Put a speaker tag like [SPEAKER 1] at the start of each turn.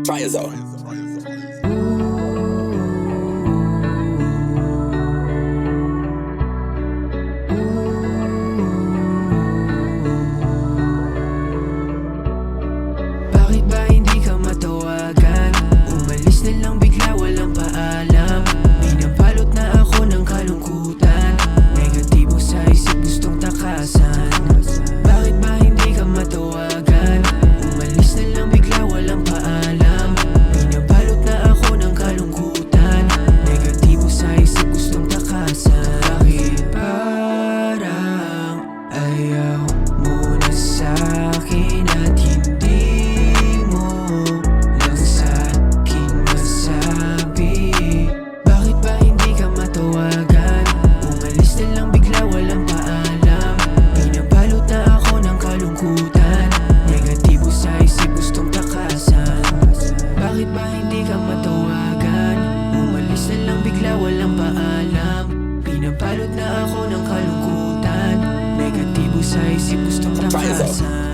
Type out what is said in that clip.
[SPEAKER 1] Firezone.
[SPEAKER 2] Bakit ba hindi ka matawagan? Umalis na lang bigla walang paalam na walang paalam. Pinabalot na ako ng kalungkutan. Negatibo sa isip gustong takasan